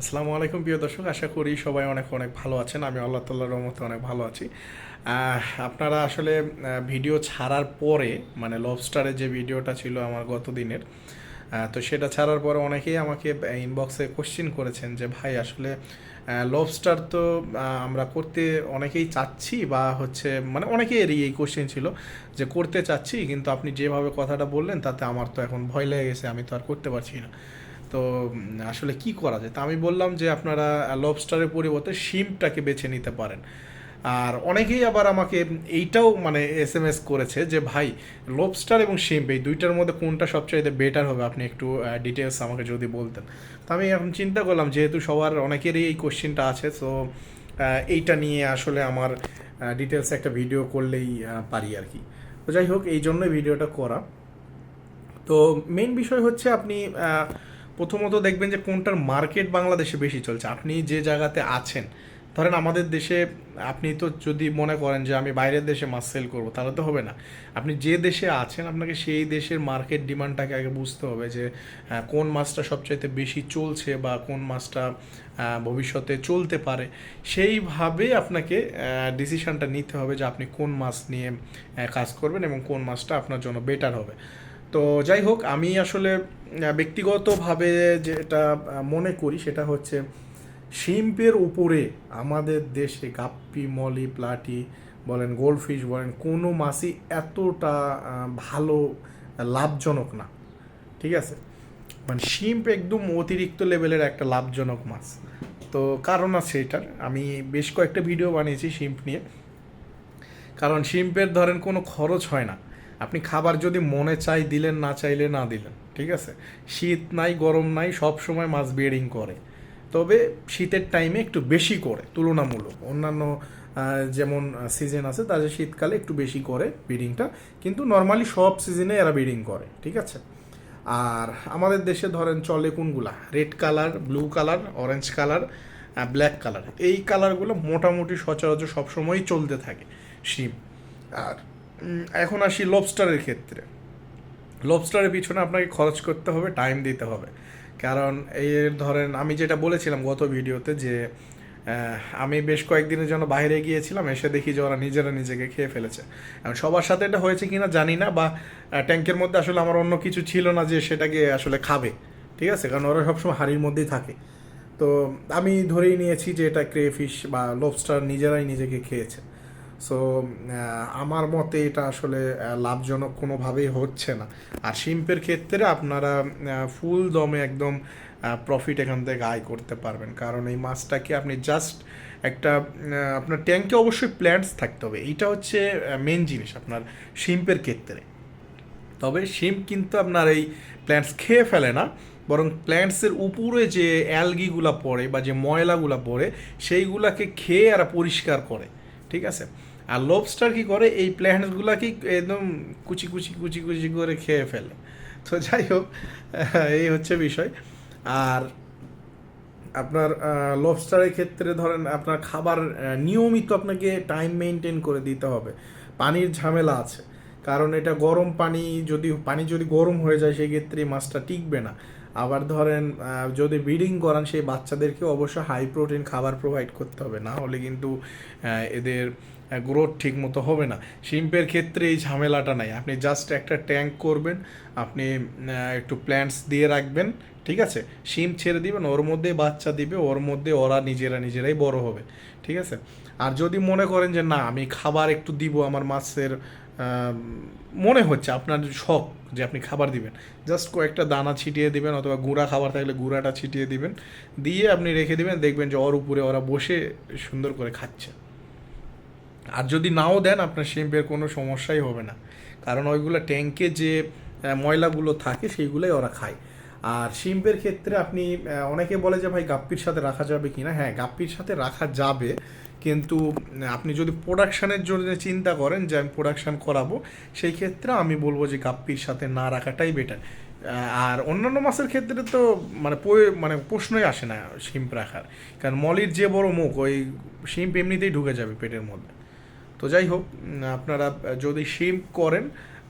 আসসালামু আলাইকুম, প্রিয় দর্শক। আশা করি সবাই অনেক অনেক ভালো আছেন। আমি আল্লাহ তাল্লাহর রহমতে অনেক ভালো আছি। আপনারা আসলে ভিডিও ছাড়ার পরে মানে লবস্টারের যে ভিডিওটা ছিল আমার গত দিনের তো সেটা ছাড়ার পরে অনেকেই আমাকে ইনবক্সে কোশ্চেন করেছেন যে, ভাই, আসলে লবস্টার তো আমরা করতে অনেকেই চাচ্ছি বা হচ্ছে মানে অনেকেরই এই কোশ্চেন ছিল যে, করতে চাচ্ছি, কিন্তু আপনি যেভাবে কথাটা বললেন, তাতে আমার তো এখন ভয় লেগে গেছে, আমি তো আর করতে পারছি না। তো আসলে কি করা যায়? তা আমি বললাম যে আপনারা লবস্টারের পরিবর্তে শিম্পটাকে বেছে নিতে পারেন। আর অনেকেই আবার আমাকে এইটাও মানে এস এম এস করেছে যে, ভাই লবস্টার এবং শিম্প এই দুইটার মধ্যে কোনটা সবচাইতে বেটার হবে? আপনি একটু ডিটেলস আমাকে যদি বলতেন। তো আমি এখন চিন্তা করলাম, যেহেতু সবার অনেকেরই এই কোশ্চেনটা আছে তো এইটা নিয়ে আসলে আমার ডিটেলস একটা ভিডিও করলেই পারি আর কি। তো যাই হোক, এই জন্যই ভিডিওটা করা। তো মেন বিষয় হচ্ছে আপনি প্রথমত দেখবেন যে কোনটার মার্কেট বাংলাদেশে বেশি চলছে। আপনি যে জায়গাতে আছেন, ধরেন আমাদের দেশে আপনি তো যদি মনে করেন যে আমি বাইরের দেশে মাছ সেল করব, তাহলে তো হবে না। আপনি যে দেশে আছেন, আপনাকে সেই দেশের মার্কেট ডিমান্ডটাকে আগে বুঝতে হবে যে কোন মাছটা সবচাইতে বেশি চলছে বা কোন মাছটা ভবিষ্যতে চলতে পারে। সেইভাবে আপনাকে ডিসিশনটা নিতে হবে যে আপনি কোন মাছ নিয়ে কাজ করবেন এবং কোন মাছটা আপনার জন্য বেটার হবে। তো যাই হোক, আমি আসলে ব্যক্তিগতভাবে যেটা মনে করি সেটা হচ্ছে শিম্পের উপরে আমাদের দেশে গাপ্পি, মলি, প্লাটি বলেন, গোল্ডফিশ বলেন, কোনো মাছই এতটা ভালো, লাভজনক না। ঠিক আছে? মানে শিম্প একদম অতিরিক্ত লেভেলের একটা লাভজনক মাছ। তো কারণ আছে এটার। আমি বেশ কয়েকটা ভিডিও বানিয়েছি শিম্প নিয়ে। কারণ শিম্পের ধরেন কোনো খরচ হয় না। আপনি খাবার যদি মনে চাই দিলেন, না চাইলে না দিলেন, ঠিক আছে? শীত নাই, গরম নাই, সব সময় মাছ বিয়ারিং করে। তবে শীতের টাইমে একটু বেশি করে, তুলনামূলক। অন্যান্য যেমন সিজন আছে, তাদের শীতকালে একটু বেশি করে ব্রিডিংটা কিন্তু নর্মালি সব সিজনে এরা ব্রিডিং করে, ঠিক আছে? আর আমাদের দেশে ধরেন চলে কোনগুলা? Red colour blue colour orange colour black colour এই কালারগুলো মোটামুটি সচরাচর সবসময়ই চলতে থাকে, শিম। আর এখন আসি লবস্টারের ক্ষেত্রে। লবস্টারের পিছনে আপনাকে খরচ করতে হবে টাইম দিতে হবে। কারণ এই ধরেন আমি যেটা বলেছিলাম গত ভিডিওতে যে আমি বেশ কয়েকদিনের জন্য বাইরে গিয়েছিলাম, এসে দেখি যে ওরা নিজেরা নিজেকে খেয়ে ফেলেছে। এখন সবার সাথে এটা হয়েছে কিনা জানি না, বা ট্যাঙ্কের মধ্যে আসলে আমার অন্য কিছু ছিল না যে সেটাকে আসলে খাবে। ঠিক আছে? কারণ ওরা সবসময় হাড়ির মধ্যেই থাকে। তো আমি ধরেই নিয়েছি যে এটা ক্রেফিশ বা লবস্টার নিজেরাই নিজেকে খেয়েছে। সো আমার মতে এটা আসলে লাভজনক কোনোভাবেই হচ্ছে না। আর শিম্পের ক্ষেত্রে আপনারা ফুল দমে একদম প্রফিট এখান থেকে আয় করতে পারবেন। কারণ এই মাছটাকে আপনি জাস্ট একটা আপনার ট্যাঙ্কে অবশ্যই প্ল্যান্টস থাকতে হবে। এইটা হচ্ছে মেন জিনিস আপনার শিম্পের ক্ষেত্রে। তবে শিম্প কিন্তু আপনার এই প্ল্যান্টস খেয়ে ফেলে না। বরং প্ল্যান্টসের উপরে যে অ্যালগিগুলা পড়ে বা যে ময়লাগুলা পড়ে, সেইগুলাকে খেয়ে এরা পরিষ্কার করে। ঠিক আছে? আর লবস্টার কি করে? এই প্ল্যান্টসগুলাকে একদম কুচি কুচি কুচি কুচি করে খেয়ে ফেলে। তো যাই হোক এই হচ্ছে বিষয়। আর আপনার লবস্টারের ক্ষেত্রে ধরেন আপনার খাবার নিয়মিত আপনাকে টাইম মেনটেন করে দিতে হবে। পানির ঝামেলা আছে। কারণ এটা গরম পানি যদি পানি যদি গরম হয়ে যায়, সেই ক্ষেত্রে মাছটা টিকবে না। আবার ধরেন যদি ব্রিডিং করান, সেই বাচ্চাদেরকে অবশ্যই হাই প্রোটিন খাবার প্রোভাইড করতে হবে। না হলে কিন্তু এদের গ্রোথ ঠিক মতো হবে না। শিম্পের ক্ষেত্রে এই ঝামেলাটা নাই। আপনি জাস্ট একটা ট্যাঙ্ক করবেন, আপনি একটু প্ল্যান্টস দিয়ে রাখবেন, ঠিক আছে? শিম ছেড়ে দিবেন, ওর মধ্যে বাচ্চা দিবে, ওর মধ্যে ওরা নিজেরা নিজেরাই বড় হবে, ঠিক আছে? আর যদি মনে করেন যে, না, আমি খাবার একটু দিব আমার মাছের মনে হচ্ছে, আপনার শখ যে আপনি খাবার দিবেন। জাস্ট কয়েকটা দানা ছিটিয়ে দিবেন অথবা গুঁড়া খাবার থাকলে গুঁড়াটা ছিটিয়ে দিবেন। দিয়ে আপনি রেখে দিবেন, দেখবেন যে ওর উপরে ওরা বসে সুন্দর করে খাচ্ছে। আর যদি নাও দেন, আপনার শিম্পের কোনো সমস্যাই হবে না। কারণ ওইগুলো ট্যাঙ্কে যে ময়লাগুলো থাকে, সেইগুলোই ওরা খায়। আর শিম্পের ক্ষেত্রে আপনি অনেকে বলে যে, ভাই, গাপ্পির সাথে রাখা যাবে কি না হ্যাঁ গাপ্পির সাথে রাখা যাবে। কিন্তু আপনি যদি প্রোডাকশানের জন্য চিন্তা করেন যে আমি প্রোডাকশান করাবো, সেই ক্ষেত্রে আমি বলব যে গাপ্পির সাথে না রাখাটাই বেটার আর অন্যান্য মাছের ক্ষেত্রে তো মানে মানে প্রশ্নই আসে না শিম্প রাখার। কারণ মলির যে বড় মুখ, ওই শিম্প এমনিতেই ঢুকে যাবে পেটের মধ্যে। তো যাই হোক আপনারা যদি শিম্প করেন,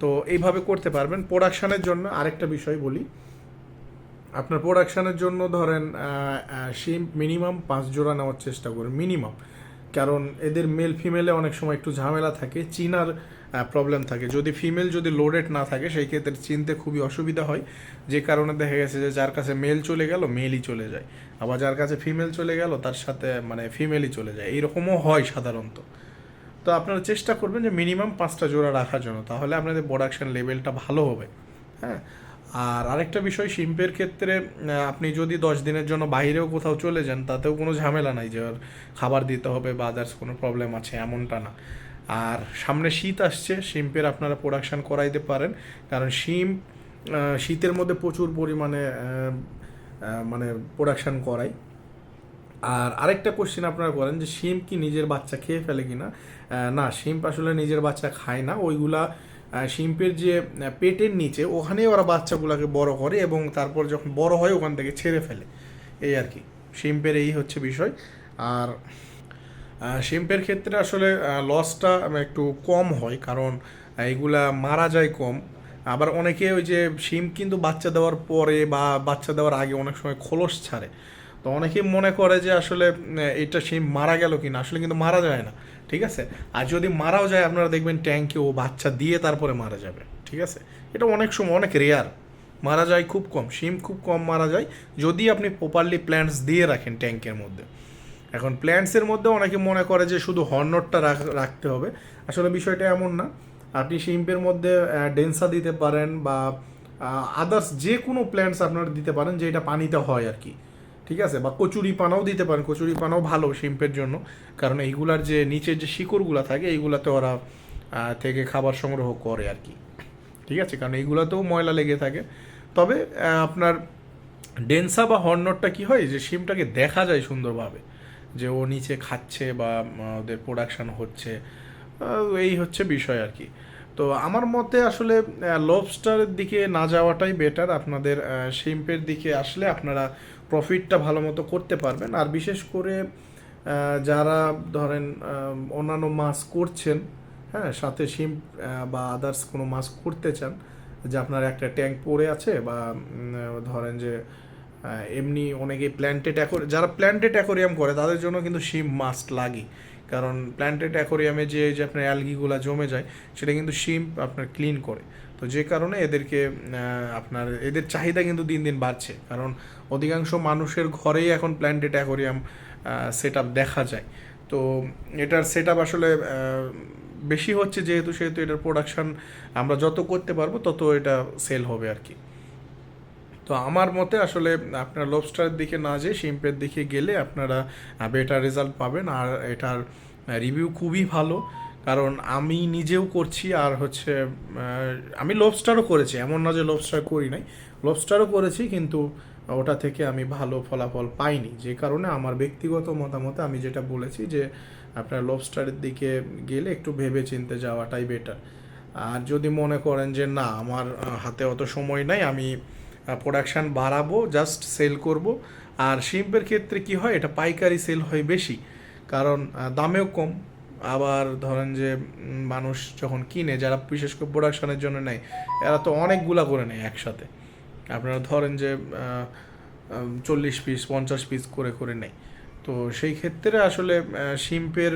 তো এইভাবে করতে পারবেন। প্রোডাকশানের জন্য আরেকটা বিষয় বলি। আপনার প্রোডাকশানের জন্য ধরেন শিম্প মিনিমাম পাঁচ জোড়া নেওয়ার চেষ্টা করুন মিনিমাম কারণ এদের মেল ফিমেলে অনেক সময় একটু ঝামেলা থাকে, চিনার প্রবলেম থাকে। যদি ফিমেল যদি লোডেড না থাকে, সেই ক্ষেত্রে চিনতে খুবই অসুবিধা হয়। যে কারণে দেখা গেছে যে যার কাছে মেল চলে গেল মেলই চলে যায়। আবার যার কাছে ফিমেল চলে গেল, তার সাথে মানে ফিমেলই চলে যায়। এইরকমও হয় সাধারণত। তো আপনারা চেষ্টা করবেন যে মিনিমাম পাঁচটা জোড়া রাখার জন্য। তাহলে আপনাদের প্রোডাকশন লেভেলটা ভালো হবে। হ্যাঁ? আর আরেকটা বিষয় শিম্পের ক্ষেত্রে আপনি যদি দশ দিনের জন্য বাইরেও কোথাও চলে যান তাতেও কোনো ঝামেলা নাই যে খাবার দিতে হবে বা আদার্স কোনো প্রবলেম আছে এমনটা না। আর সামনে শীত আসছে শিম্পের আপনারা প্রোডাকশান করাইতে পারেন কারণ শিম শীতের মধ্যে প্রচুর পরিমাণে মানে প্রোডাকশান করায়। আর আরেকটা কোশ্চেন আপনারা করেন যে শিম কি নিজের বাচ্চা খেয়ে ফেলে কিনা? আহ, না শিম্প আসলে নিজের বাচ্চা খায় না ওইগুলা শিম্পের যে পেটের নিচে, ওখানেই ওরা বাচ্চাগুলোকে বড় করে এবং তারপর যখন বড় হয়, ওখান থেকে ছেড়ে ফেলে। এই আর কি। শিম্পের এই হচ্ছে বিষয়। আর শিম্পের ক্ষেত্রে আসলে লসটা একটু কম হয়, কারণ এইগুলা মারা যায় কম। আবার অনেকে ওই যে শিম কিন্তু বাচ্চা দেওয়ার পরে বা বাচ্চা দেওয়ার আগে অনেক সময় খোলস ছাড়ে। তো অনেকেই মনে করে যে আসলে এটা শিম মারা গেল কিনা? আসলে কিন্তু মারা যায় না। ঠিক আছে? আর যদি মারাও যায়, আপনারা দেখবেন ট্যাঙ্কে ও বাচ্চা দিয়ে তারপরে মারা যাবে, ঠিক আছে? এটা অনেক সময়, অনেক রেয়ার মারা যায় খুব কম, শিম খুব কম মারা যায়, যদি আপনি প্রপারলি প্ল্যান্টস দিয়ে রাখেন ট্যাঙ্কের মধ্যে। এখন প্ল্যান্টসের মধ্যে অনেকে মনে করে যে শুধু হর্নটটা রাখতে হবে। আসলে বিষয়টা এমন না। আপনি শিম্পের মধ্যে ডেন্সা দিতে পারেন বা আদার্স যে কোনো প্ল্যান্টস আপনারা দিতে পারেন, যে এটা পানিতে হয় আর কি। ঠিক আছে? বা কচুরি পানাও দিতে পারেন। কচুরি পানাও ভালো শিম্পের জন্য। কারণ এইগুলার যে নিচের যে শিকড়গুলো থাকে, এইগুলাতে ওরা থেকে খাবার সংগ্রহ করে আর কি। ঠিক আছে? কারণ এইগুলাতেও ময়লা লেগে থাকে। তবে আপনার ডেন্সা বা হর্নটটা কি হয়? যে শিমটাকে দেখা যায় সুন্দরভাবে। যে ও নিচে খাচ্ছে বা ওদের প্রোডাকশান হচ্ছে। এই হচ্ছে বিষয় আর কি। তো আমার মতে আসলে লবস্টারের দিকে না যাওয়াটাই বেটার আপনাদের শিম্পের দিকে আসলে আপনারা প্রফিটটা ভালো মতো করতে পারবেন। আর বিশেষ করে যারা ধরেন অন্যান্য মাছ করছেন হ্যাঁ সাথে শিম্প বা আদার্স কোনো মাছ করতে চান, যে আপনার একটা ট্যাঙ্ক পড়ে আছে বা ধরেন যে এমনি অনেকে প্ল্যান্টেড অ্যাকোর যারা প্ল্যান্টেড অ্যাকোরিয়াম করে, তাদের জন্য কিন্তু শিম মাস্ট লাগে কারণ প্ল্যান্টেড অ্যাকোরিয়ামে যে যে আপনার অ্যালগিগুলো জমে যায়, সেটা কিন্তু শিম আপনার ক্লিন করে। তো যে কারণে এদেরকে আপনার, এদের চাহিদা কিন্তু দিন দিন বাড়ছে। কারণ অধিকাংশ মানুষের ঘরেই এখন প্ল্যান্টেড অ্যাকোরিয়াম সেট দেখা যায়। তো এটার সেট আসলে বেশি হচ্ছে যেহেতু, সেহেতু এটার প্রোডাকশান আমরা যত করতে পারব, তত এটা সেল হবে আর কি। তো আমার মতে আসলে আপনার লবস্টারের দিকে না যেয়ে শিম্পের দিকে গেলে আপনারা বেটার রেজাল্ট পাবেন। আর এটার রিভিউ খুবই ভালো। কারণ আমি নিজেও করছি, আর হচ্ছে আমি লবস্টারও করেছি। এমন না যে লবস্টার করি নাই। লবস্টারও করেছি, কিন্তু ওটা থেকে আমি ভালো ফলাফল পাইনি। যে কারণে আমার ব্যক্তিগত মতামতে আমি যেটা বলেছি যে, আপনার লবস্টারের দিকে গেলে একটু ভেবে চিনতে যাওয়াটাই বেটার আর যদি মনে করেন যে, না, আমার হাতে অত সময় নাই, আমি প্রোডাকশান বাড়াবো জাস্ট সেল করব। আর শিম্পের ক্ষেত্রে কি হয়, এটা পাইকারি সেল হয় বেশি। কারণ দামেও কম। আবার ধরেন যে মানুষ যখন কিনে, যারা বিশেষ করে প্রোডাকশানের জন্য নেয়, এরা তো অনেকগুলা করে নেয় একসাথে। আপনারা ধরেন যে চল্লিশ পিস পঞ্চাশ পিস করে করে নেয় তো সেই ক্ষেত্রে আসলে শিম্পের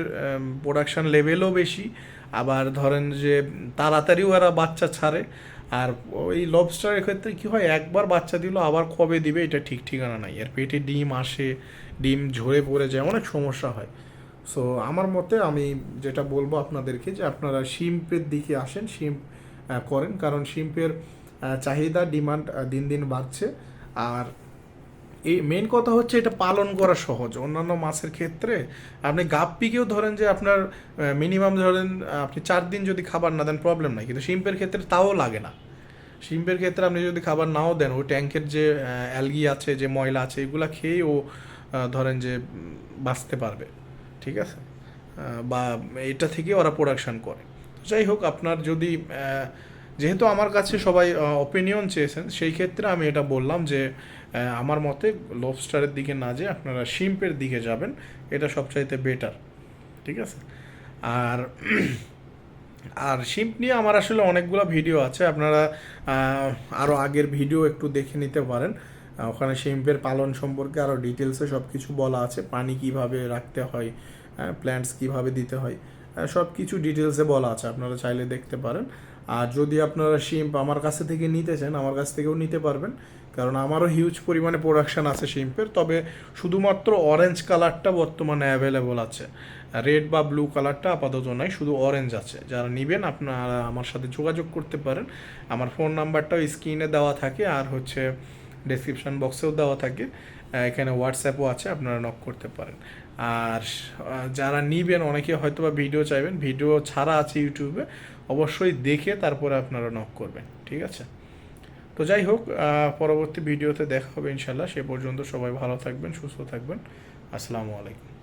প্রোডাকশান লেভেলও বেশি। আবার ধরেন যে, তাড়াতাড়িও এরা বাচ্চা ছাড়ে। আর ওই লবস্টারের ক্ষেত্রে কি হয়, একবার বাচ্চা দিল, আবার কবে দিবে, এটা ঠিক ঠিকানা নাই। আর পেটে ডিম আসে, ডিম ঝরে পড়ে যায়, অনেক সমস্যা হয়। সো আমার মতে আমি যেটা বলব আপনাদেরকে, যে আপনারা শিম্পের দিকে আসেন, শিম্প করেন। কারণ শিম্পের চাহিদা, ডিমান্ড দিন দিন বাড়ছে। আর এই মেন কথা হচ্ছে এটা পালন করা সহজ। অন্যান্য মাছের ক্ষেত্রে আপনি গাপ্পিকেও ধরেন যে আপনার মিনিমাম ধরেন আপনি চার দিন যদি খাবার না দেন প্রবলেম নাই। কিন্তু শিম্পের ক্ষেত্রে তাও লাগে না। শিম্পের ক্ষেত্রে আপনি যদি খাবার নাও দেন, ওই ট্যাঙ্কের যে অ্যালগি আছে, যে ময়লা আছে, এগুলো খেয়েই ও ধরেন যে বাঁচতে পারবে। ঠিক আছে? বা এটা থেকে ওরা প্রোডাকশান করে। যাই হোক, আপনার যদি যেহেতু আমার কাছে সবাই অপিনিয়ন চেয়েছেন, সেই ক্ষেত্রে আমি এটা বললাম যে আমার মতে লবস্টারের দিকে না যেয়ে আপনারা শিম্পের দিকে যাবেন, এটা সবচাইতে বেটার ঠিক আছে? আর আর শিম্প নিয়ে আমার আসলে অনেকগুলো ভিডিও আছে, আপনারা আরও আগের ভিডিও একটু দেখে নিতে পারেন। ওখানে শিম্পের পালন সম্পর্কে আরও ডিটেলসে সব কিছু বলা আছে, পানি কীভাবে রাখতে হয় প্ল্যান্টস কীভাবে দিতে হয় সব কিছু ডিটেলসে বলা আছে, আপনারা চাইলে দেখতে পারেন। আর যদি আপনারা শিম্প আমার কাছে থেকে নিতে চান, আমার কাছ থেকেও নিতে পারবেন। কারণ আমারও হিউজ পরিমাণে প্রোডাকশান আছে শিম্পের তবে শুধুমাত্র অরেঞ্জ কালারটা বর্তমানে অ্যাভেলেবল আছে। রেড বা ব্লু কালারটা আপাতত নয় শুধু অরেঞ্জ আছে। যারা নেবেন, আপনারা আমার সাথে যোগাযোগ করতে পারেন। আমার ফোন নাম্বারটাও স্ক্রিনে দেওয়া থাকে, আর হচ্ছে ডেসক্রিপশন বক্সেও দেওয়া থাকে। এখানে হোয়াটসঅ্যাপও আছে, আপনারা নক করতে পারেন। আর যারা নিবেন, অনেকে হয়তো বা ভিডিও চাইবেন। ভিডিও ছাড়া আছে ইউটিউবে, অবশ্যই দেখে তারপরে আপনারা নক করবেন, ঠিক আছে? তো যাই হোক পরবর্তী ভিডিওতে দেখা হবে ইনশাল্লাহ সে পর্যন্ত সবাই ভালো থাকবেন, সুস্থ থাকবেন। আসসালামু আলাইকুম।